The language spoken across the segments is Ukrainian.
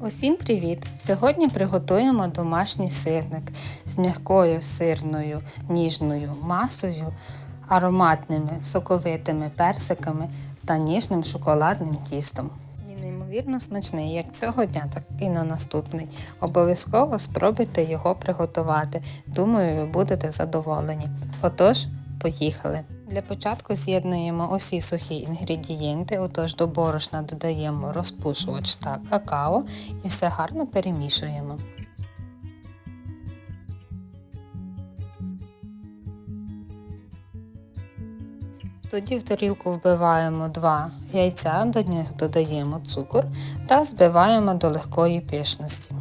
Усім привіт! Сьогодні приготуємо домашній сирник з м'якою сирною ніжною масою, ароматними соковитими персиками та ніжним шоколадним тістом. Він неймовірно смачний як цього дня, так і на наступний. Обов'язково спробуйте його приготувати. Думаю, ви будете задоволені. Отож, поїхали! Для початку з'єднуємо усі сухі інгредієнти, отож до борошна додаємо розпушувач та какао і все гарно перемішуємо. Тоді в тарілку вбиваємо 2 яйця, до них додаємо цукор та збиваємо до легкої пишності.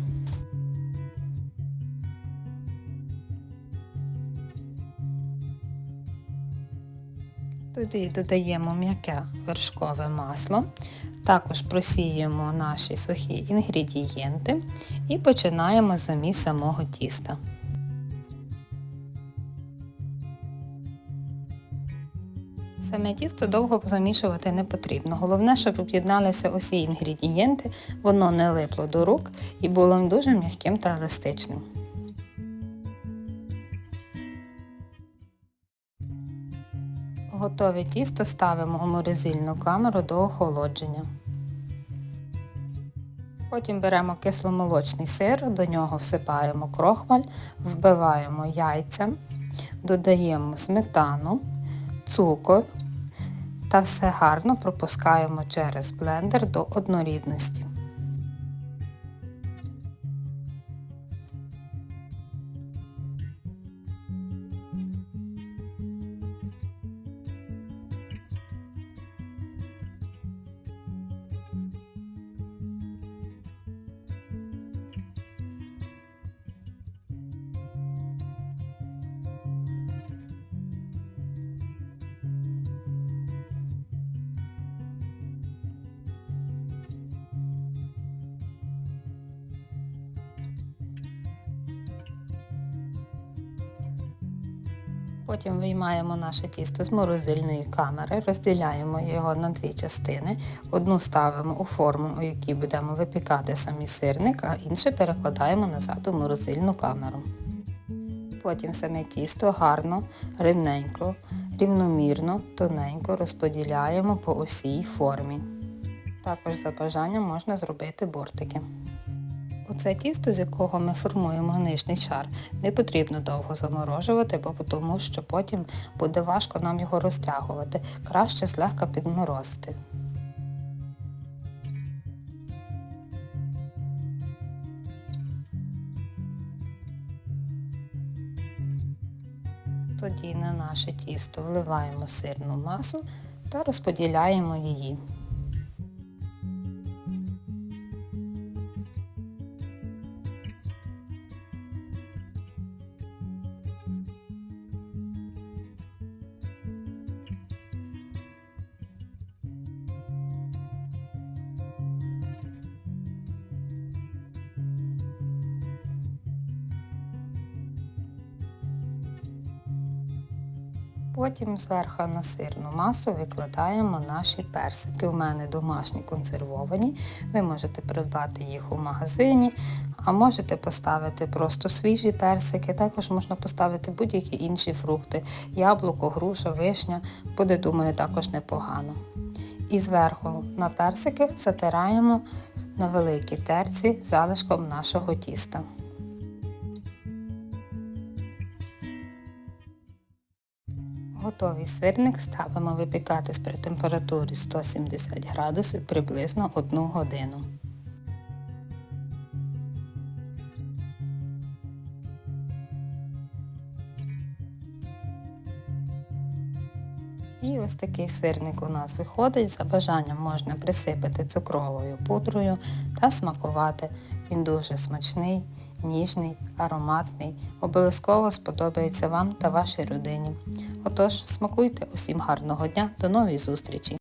Тоді додаємо м'яке вершкове масло, також просіємо наші сухі інгредієнти і починаємо заміс самого тіста. Саме тісто довго замішувати не потрібно. Головне, щоб об'єдналися усі інгредієнти, воно не липло до рук і було дуже м'яким та еластичним. Готове тісто ставимо у морозильну камеру до охолодження. Потім беремо кисломолочний сир, до нього всипаємо крохмаль, вбиваємо яйця, додаємо сметану, цукор та все гарно пропускаємо через блендер до однорідності. Потім виймаємо наше тісто з морозильної камери, розділяємо його на дві частини. Одну ставимо у форму, у якій будемо випікати самі сирник, а інше перекладаємо назад у морозильну камеру. Потім саме тісто гарно, рівненько, рівномірно, тоненько розподіляємо по усій формі. Також за бажанням можна зробити бортики. Оце тісто, з якого ми формуємо нижній шар, не потрібно довго заморожувати, бо тому що потім буде важко нам його розтягувати. Краще злегка підморозити. Тоді на наше тісто вливаємо сирну масу та розподіляємо її. Потім зверху на сирну масу викладаємо наші персики. У мене домашні консервовані. Ви можете придбати їх у магазині, а можете поставити просто свіжі персики. Також можна поставити будь-які інші фрукти, яблуко, груша, вишня. Буде, думаю, також непогано. І зверху на персики затираємо на великій терці залишком нашого тіста. Готовий сирник ставимо випікатись при температурі 170 градусів приблизно 1 годину. І ось такий сирник у нас виходить. За бажанням можна присипати цукровою пудрою та смакувати. Він дуже смачний, ніжний, ароматний. Обов'язково сподобається вам та вашій родині. Отож, смакуйте усім гарного дня, до нової зустрічі!